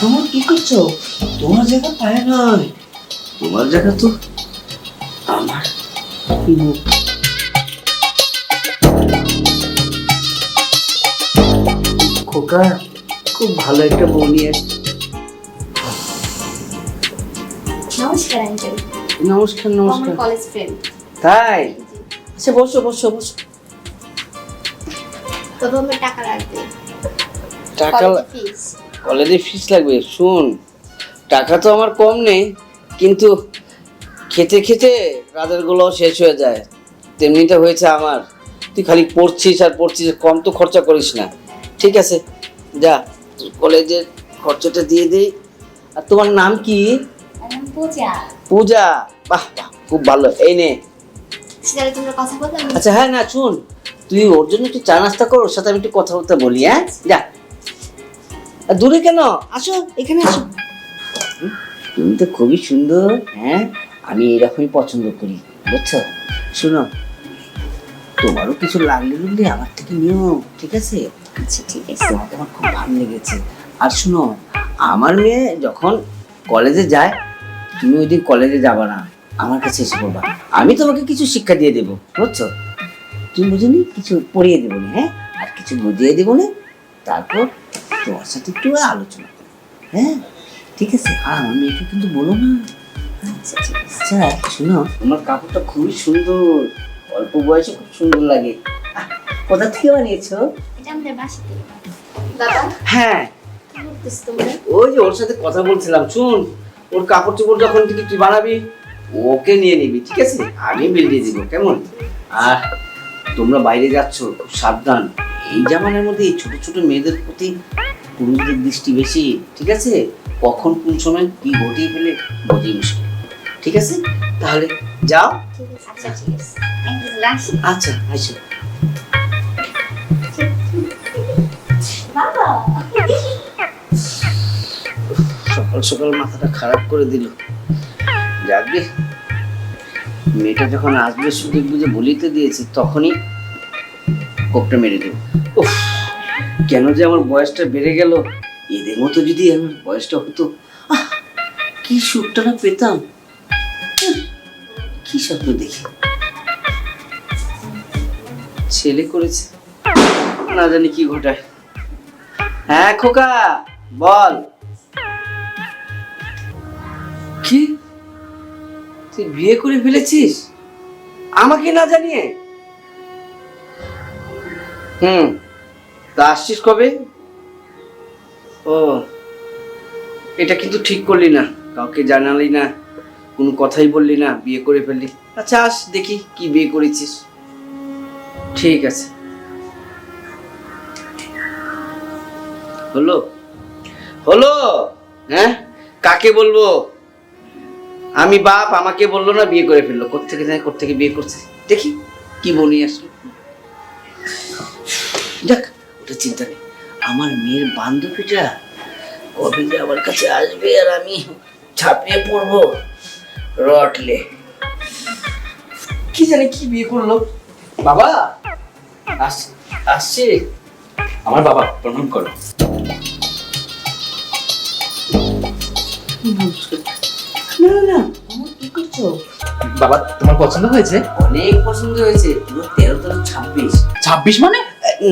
তোমার কি করছ? তোমার জায়গা পায় নয় তোমার জায়গা তো আমার। মুখ খোকা খুব ভালো একটা বউ নিয়ে নমস্কার আঙ্কেল। নমস্কার নমস্কার। কলেজ ফ্রেন্ড তাই? আচ্ছা বসো বসো বসো। টাকা লাগবে টাকা কলেজে ফিস লাগবে শুন টাকা তো আমার কম নেই কিন্তু খেতে খেতে রাতেরগুলো শেষ হয়ে যায় তেমনিটা হয়েছে আমার। তুই খালি পড়ছিস আর পড়ছিস কম তো খরচা করিস না। ঠিক আছে যা কলেজের খরচাটা দিয়ে দিই আর তোমার নাম কি? পূজা। পূজা বাহ বাহ খুব ভালো এই নে। আচ্ছা হ্যাঁ না শুন তুই ওর জন্য একটু চা নাস্তা কর ওর সাথে আমি একটু কথাবার্তা বলি হ্যাঁ? যা। দূরে কেন? আসো এখানে আসো। তুমি তো খুবই সুন্দর হ্যাঁ? আমি এরকমই পছন্দ করি বুঝছ? শোনো তোমারও কিছু লাগলে লাগলে আমার থেকে নিও ঠিক আছে? আচ্ছা ঠিক আছে। তোমাকে আমার খুব ভালো লেগেছে। আর শোনো আমার মেয়ে যখন কলেজে যায় তুমি ওই দিন কলেজে যাবা না আমার কাছে এসে পড়বা আমি তোমাকে কিছু শিক্ষা দিয়ে দেবো বুঝছ? তুমি বুঝলি কিছু পড়িয়ে দেবো না হ্যাঁ? আর কিছু বুঝিয়ে দেবো না? তারপর তোমার সাথে একটু আলোচনা করব হ্যাঁ? ঠিক আছে? আর আমার মেয়েকে কিন্তু বলো না। আচ্ছা ঠিক আছে আচ্ছা শোনো। তোমার কাপড়টা খুবই সুন্দর। অল্প বয়সে খুব সুন্দর লাগে। কোথা থেকে বানিয়েছো? এটা আমাদের হ্যাঁ। ওই যে ওর সাথে কথা বলছিলাম শুন। ওর কাপড় চোপড় যখন থেকে তুই বানাবি। ওকে নিয়ে নিবি ঠিক আছে? আমি বিল দিয়ে দিব কেমন? আর তোমরা বাইরে যাচ্ছ খুব সাবধান। এই জামানের মধ্যে এই ছোট ছোট মেয়েদের প্রতি পুরুষদের দৃষ্টি বেশি ঠিক আছে? কখন কোন সময় কি ঘটিয়ে ফেলে বোঝাই মুশকিল ঠিক আছে? তাহলে যাও। আচ্ছা আচ্ছা আচ্ছা সকাল সকাল মাথাটা খারাপ করে দিল। যাকবে মেয়েটা যখন আসবে সুযোগ বুঝে বলিতে দিয়েছে তখনই কোপটা মেরে দেব। উফ, কেন যে আমার বয়সটা বেড়ে গেল? এদের মতো যদি আমার বয়সটা হতো কি সুখটা না পেতাম? কি স্বপ্ন দেখি। ছেলে করেছে, না জানি কি ঘটায়। হ্যাঁ খোকা, বল। কি? তুই বিয়ে করে ফেলেছিস? আমাকে না জানিয়ে? হুম। তা আসছিস কবে? ও, এটা কিন্তু ঠিক করলি না। কাউকে জানালি না, কোনো কথাই বললি না, বিয়ে করে ফেললি। আচ্ছা আস, দেখি কি বিয়ে করেছিস। ঠিক আছে। হলো? হলো? হ্যাঁ? কাকে বলব? আমি বাপ, আমাকে বলল না বিয়ে করে ফেলল। কোথেকে জানি কোথেকে বিয়ে করছে। দেখি কি বলি আসলে। যাক ওটা চিন্তা নেই। আমার মেয়ের বান্ধবীটা কবে যে আমার কাছে আসবে আর আমি ছাপিয়ে পড়ব রটলে। কি জানি কি বিয়ে করল? বাবা! আস আসছে। আমার বাবা প্রণাম করো। না না না কি করছ? বাবা তোমার পছন্দ হয়েছে? অনেক পছন্দ হয়েছে পুরো তেরো তেরো ছাব্বিশ। ছাব্বিশ মানে?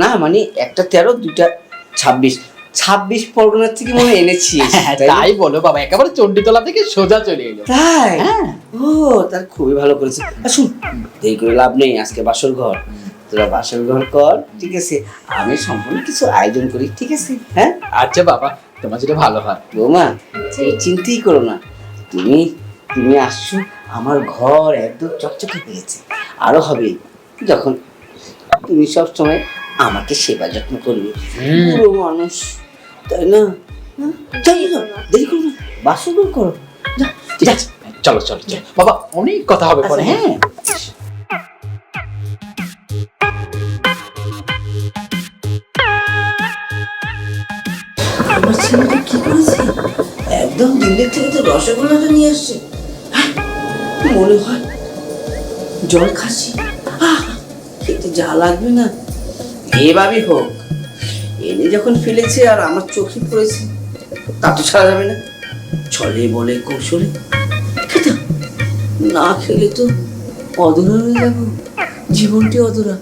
না মানে একটা তেরো দুইটা ছাব্বিশ। ছাব্বিশ পরগনার থেকে মনে এনেছি তাই বলো বাবা একেবারে চণ্ডীতলা থেকে সোজা চলে এলো। তাই? হ্যাঁ। ও তার খুবই ভালো করেছে। শুন দেরি করে লাভ নেই আজকে বাসর ঘর। তোরা বাসর ঘর কর ঠিক আছে? আমি সম্পূর্ণ কিছু আয়োজন করি ঠিক আছে? হ্যাঁ? আচ্ছা বাবা তোমার যেটা ভালো হয়। বৌমা তুমি চিন্তাই করো না। তুমি তুমি আসছো আমার ঘর একদম চকচকে হয়েছে আরও হবে যখন তুমি সব সময় আমাকে সেবা যত্ন করবে। পুরো মানুষ তাই না? হ্যাঁ? চলো না দেরি করো না ঘর করো। ঠিক আছে চলো চলো চলো। বাবা অনেক কথা হবে পরে। আচ্ছা, হ্যাঁ। আমার ছেলেটা কি করেছে? একদম দিল্লি থেকে তো রসগোল্লাটা নিয়ে আসছে। হ্যাঁ, মনে হয় জল খাসি খেতে যা লাগবে না। এভাবে হোক এনে যখন ফেলেছে আর আমার চোখে পড়েছে, তা তো ছাড়া যাবে না। চলে বলে কৌশলে না খেলে তো অধরা হয়ে যাব। জীবনটি অধরা।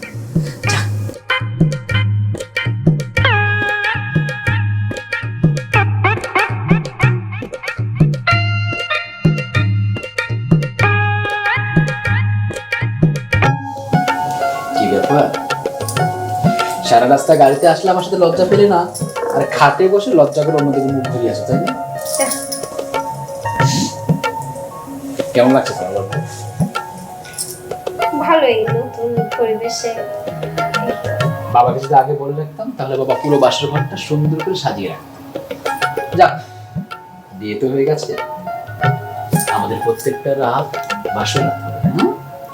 কি ব্যাপার? সারা রাস্তা গাড়িতে আসলে আমার সাথে লজ্জা পেলে না আর খাটে বসে লজ্জা করে অন্যদিকে মুখ ঘুরিয়ে আসো তাই না? কেমন লাগছে তোমার গল্প? ভালোই নতুন পরিবেশে। বাবাকে যদি আগে বলে রাখতাম তাহলে বাবা পুরো বাসর ঘরটা সুন্দর করে সাজিয়ে রাখতাম। যাক বিয়ে তো হয়ে গেছে। আমাদের প্রত্যেকটা রাত বাসর রাত হবে?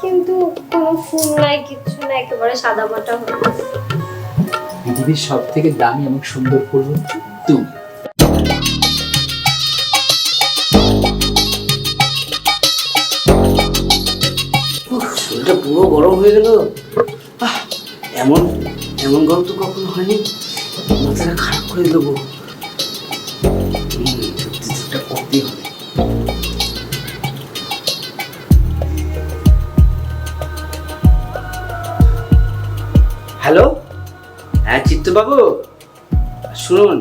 কিন্তু কোনো ফুল নাই কিছু নাই একেবারে সাদা মাটা হয়ে। পৃথিবীর সব থেকে দামি এবং সুন্দর ফুল হচ্ছে তুমি। শরীরটা পুরো গরম হয়ে গেল। এমন এমন গরম তো কখনো হয়নি। মাথাটা খারাপ করে দেবো। চিত্তবাবু শুনুন,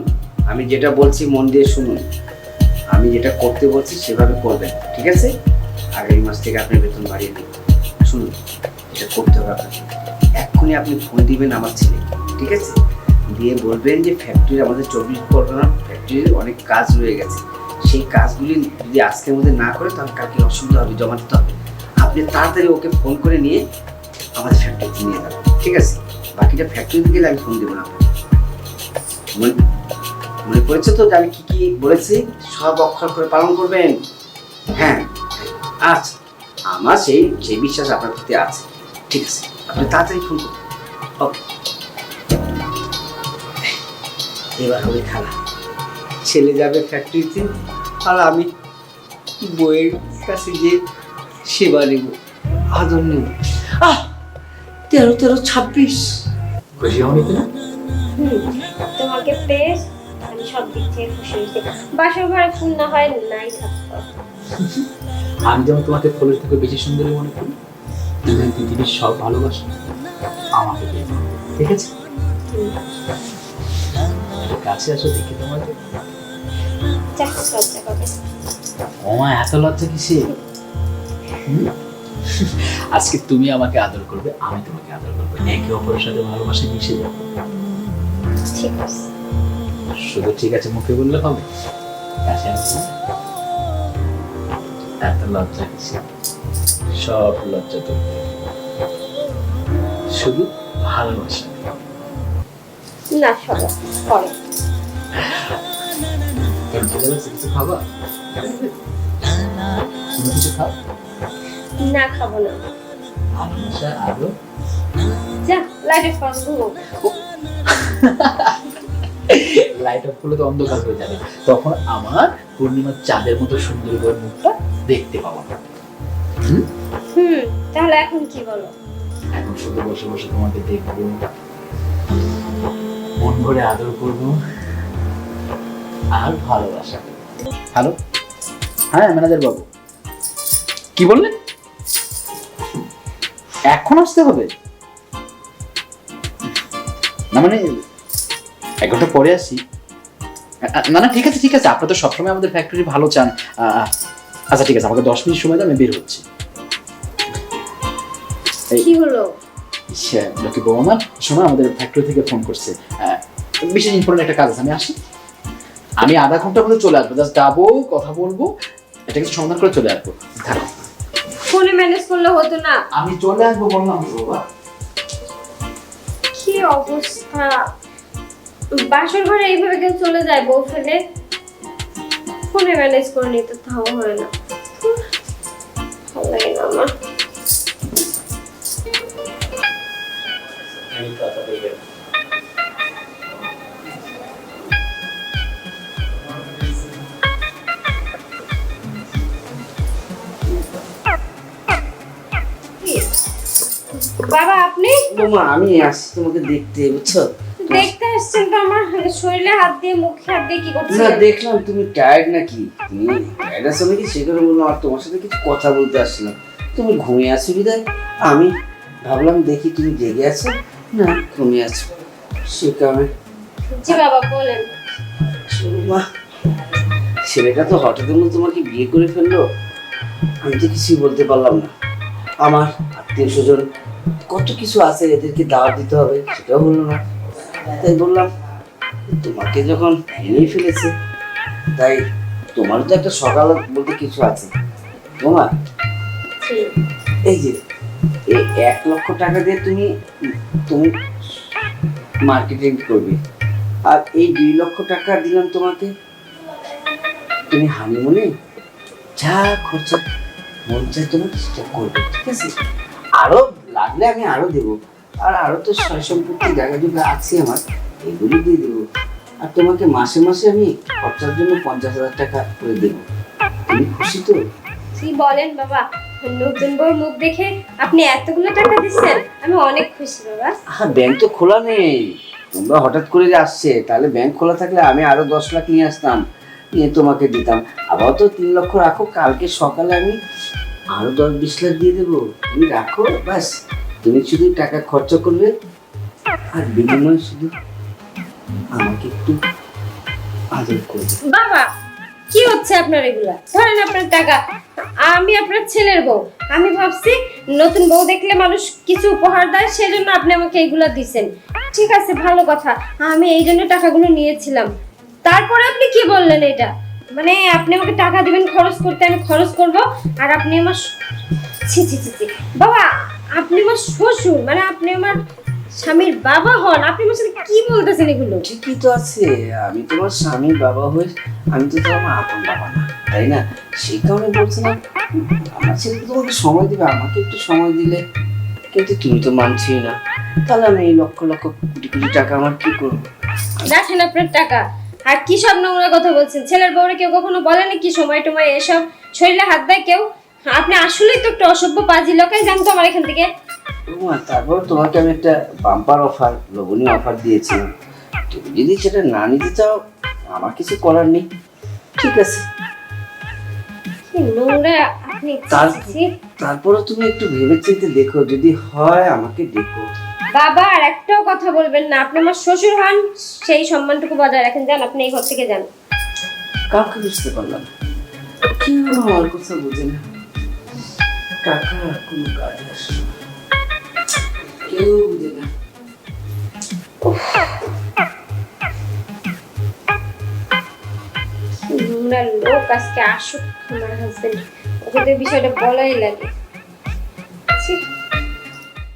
আমি যেটা বলছি মন দিয়ে শুনুন। আমি যেটা করতে বলছি সেভাবে করবেন, ঠিক আছে? আগামী মাস থেকে আপনি বেতন বাড়িয়ে দিন। শুনুন, এটা করতে হবে আপনাকে। এক্ষুনি আপনি ফোন দিবেন আমার ছেলে, ঠিক আছে? দিয়ে বলবেন যে ফ্যাক্টরি আমাদের চব্বিশ পরগনা ফ্যাক্টরির অনেক কাজ রয়ে গেছে। সেই কাজগুলি যদি আজকের মধ্যে না করে, তাহলে কালকে অসুবিধা হবে, জমা দিতে হবে। আপনি তাড়াতাড়ি ওকে ফোন করে নিয়ে আমাদের ফ্যাক্টরিতে নিয়ে যাবেন ঠিক আছে? বাকিটা ফ্যাক্টরিতে গেলে আমি ফোন দেবো না মনে পড়েছে তো আমি কি কি বলেছি? সব অক্ষর করে পালন করবেন? হ্যাঁ। আচ্ছা আমার সেই সেই বিশ্বাস আপনার প্রতি আছে। ঠিক আছে আপনি তাড়াতাড়ি ফোন করুন। ওকে। এবার হবে খেলা। ছেলে যাবে ফ্যাক্টরিতে আর আমি বইয়ের কাছে গিয়ে সেবা নেব আদর নেব। আহ তেরো তেরো ছাব্বিশ। হুম, তোমাকে পেয়ে আমি সব দিক থেকে খুশি হয়েছি। বাসার ঘরে ফুল না হয় নাই থাকতো। আমি যেমন তোমাকে ফুলের থেকে বেশি সুন্দরী মনে করি তুমি পৃথিবীর সব ভালোবাসা আমাকে ঠিক আছে? কাছে আসো দেখি তোমাকে ওমা এত লজ্জা কিসে আজকে তুমি আমাকে আদর করবে আমি তোমাকে আদর করব। একে অপরের সাথে ভালোবাসা মিশে যাব। ঠিক আছে। শুধু ঠিক আছে মুখে বললে হবে? কাছে আসবে এত লজ্জা কিসে সব লজ্জা তো শুধু ভালোবাসা। না সব পরে। কিছু খাবা? তুমি কিছু খাও? না খাব না। ভালোবাসা আরও যা লাইট অফ করলে তো অন্ধকার হয়ে যাবে। তখন আমার পূর্ণিমার চাঁদের মতো সুন্দর করে মুখটা দেখতে পাবো। হুম? তাহলে এখন কি বলো? এখন শুধু বসে বসে তোমাকে দেখব। মন ভরে আদর করব আর ভালোবাসা। হ্যালো হ্যাঁ ম্যানেজার বাবু। কি বললেন এখন আসতে হবে? না মানে এক ঘণ্টা পরে আসি। না না ঠিক আছে ঠিক আছে আপনার তো সবসময় আমাদের ফ্যাক্টরি ভালো চান। আচ্ছা ঠিক আছে আমাকে দশ মিনিট সময় দাও আমি বের হচ্ছি। কি হলো? শোনো আমাদের ফ্যাক্টরি থেকে ফোন করছে। বিশেষ ইম্পর্টেন্ট একটা কাজ আছে আমি আসি। আমি আধা ঘণ্টার মধ্যে চলে আসব জাস্ট যাব কথা বলব এটা কিছু সমাধান করে চলে আসব। ফোনে ম্যানেজ করলে হতো না। আমি চলে আসব বললাম বাবা অবস্থা। বাসর ঘরে এইভাবে কেউ চলে যায় বউ ফেলে? ফোনে ম্যানেজ করে নিতে তাও হয় না। বাবা আপনি? বৌমা আমি আসছি তোমাকে দেখতে বুঝছ? দেখতে আসছেন তো আমার শরীরে হাত দিয়ে মুখে হাত দিয়ে কি না দেখলাম তুমি টায়ার্ড নাকি? তুমি টায়ার্ড আছো নাকি? সে কারণে বললাম আর তোমার সাথে কিছু কথা বলতে আসছিলাম। তুমি ঘুমিয়ে আছো বিদায়? আমি ভাবলাম দেখি তুমি জেগে আছো? না ঘুমিয়ে আছো। সে কারণে জি বাবা বলেন। মা ছেলেটা তো হঠাৎ করে তোমাকে বিয়ে করে ফেলল। আমি তো কিছুই বলতে পারলাম না। আমার আত্মীয় স্বজন কত কিছু আছে এদেরকে দাওয়াত দিতে হবে সেটাও হলো না। তাই বললাম তোমাকে যখন এনেই ফেলেছে তাই তোমার তো একটা সকাল বলতে কিছু আছে। তোমার? এই যে এই এক লক্ষ টাকা দিয়ে তুমি তুমি মার্কেটিং করবে আর এই দুই লক্ষ টাকা দিলাম তোমাকে। তুমি হানিমুনে যা খরচা মন চায় তোমার সেটা করবে ঠিক আছে? আরও লাগলে আমি আরও দেবো। আর আরও তো সম্পত্তি জায়গা জুগা আছে আমার এগুলি দিয়ে দেবো। আর তোমাকে মাসে মাসে আমি খরচার জন্য পঞ্চাশ হাজার টাকা করে দেবো। তুমি খুশি তো? কি বলেন বাবা নতুন বউর মুখ দেখে আপনি এতগুলো টাকা দিচ্ছেন আমি অনেক খুশি বাবা। হ্যাঁ ব্যাংক তো খোলা নেই। তোমরা হঠাৎ করে যে আসছে তাহলে ব্যাংক খোলা থাকলে আমি আরও দশ লাখ নিয়ে আসতাম। নিয়ে তোমাকে দিতাম। আবার তো তিন লক্ষ রাখো কালকে সকালে আমি আরও দশ বিশ লাখ দিয়ে দেবো। তুমি রাখো, ব্যাস। তুমি শুধু টাকা খরচা করবে আর বিনিময়ে শুধু আমাকে একটু আদর করবে। বাবা, কি হচ্ছে আপনার এগুলা? ধরেন আপনার টাকা, আমি আপনার ছেলের বউ। আমি ভাবছি নতুন বউ দেখলে মানুষ কিছু উপহার দেয়, সেজন্য আপনি আমাকে এইগুলা দিছেন। ঠিক আছে, ভালো কথা। আমি এই জন্য টাকাগুলো নিয়েছিলাম। তারপরে আপনি কি বললেন এটা? মানে আপনি আমাকে টাকা দিবেন খরচ করতে আমি খরচ করব। আর আপনি আমার ছি ছি ছি ছি। বাবা আপনি আমার শ্বশুর মানে আপনি আমার স্বামীর বাবা হন। আপনি আমার সাথে কি বলতেছেন এগুলো? ঠিকই তো আছে। আমি তোমার স্বামীর বাবা হই আমি তো তোমার আপন বাবা না তাই না? সেই কারণে বলছিলাম আমার ছেলে তো তোমাকে সময় দিবে আমাকে একটু সময় দিলে। কিন্তু তুমি তো মানছিই না। তাহলে আমি এই লক্ষ লক্ষ কোটি কোটি টাকা আমার কি করব? দেখেন আপনার টাকা। আর কি সব নোংরা কথা বলছেন? ছেলের বউরে কেউ কখনো বলেনি কি সময় টময় এসব? শরীরে হাত দেয় কেউ? আপনি আসলেই তো একটা অসভ্য পাজি লোকাই জানতো আমার এখান থেকে। তারপর তোমাকে আমি একটা বাম্পার অফার লবণী অফার দিয়েছি তুমি যদি সেটা না নিতে চাও, আমার কিছু করার নেই। ঠিক আছে। নোংরা? আপনি। তারপরে তুমি একটু ভেবে চিন্তে দেখো যদি হয় আমাকে দেখো। বাবা আর একটাও কথা বলবেন না। আপনি আমার শ্বশুর হন সেই সম্মানটুকু বজায় রাখেন। যান আপনি এই ঘর থেকে যান। কাউকে বুঝতে পারলাম। কেউ আমার কথা বোঝে না। টাকা কোনো কাজে আসে কেউ বুঝে না। নোংরা লোক আজকে আসুক আমার হাজবেন্ড তো বিষয়টা বলাই লাগে।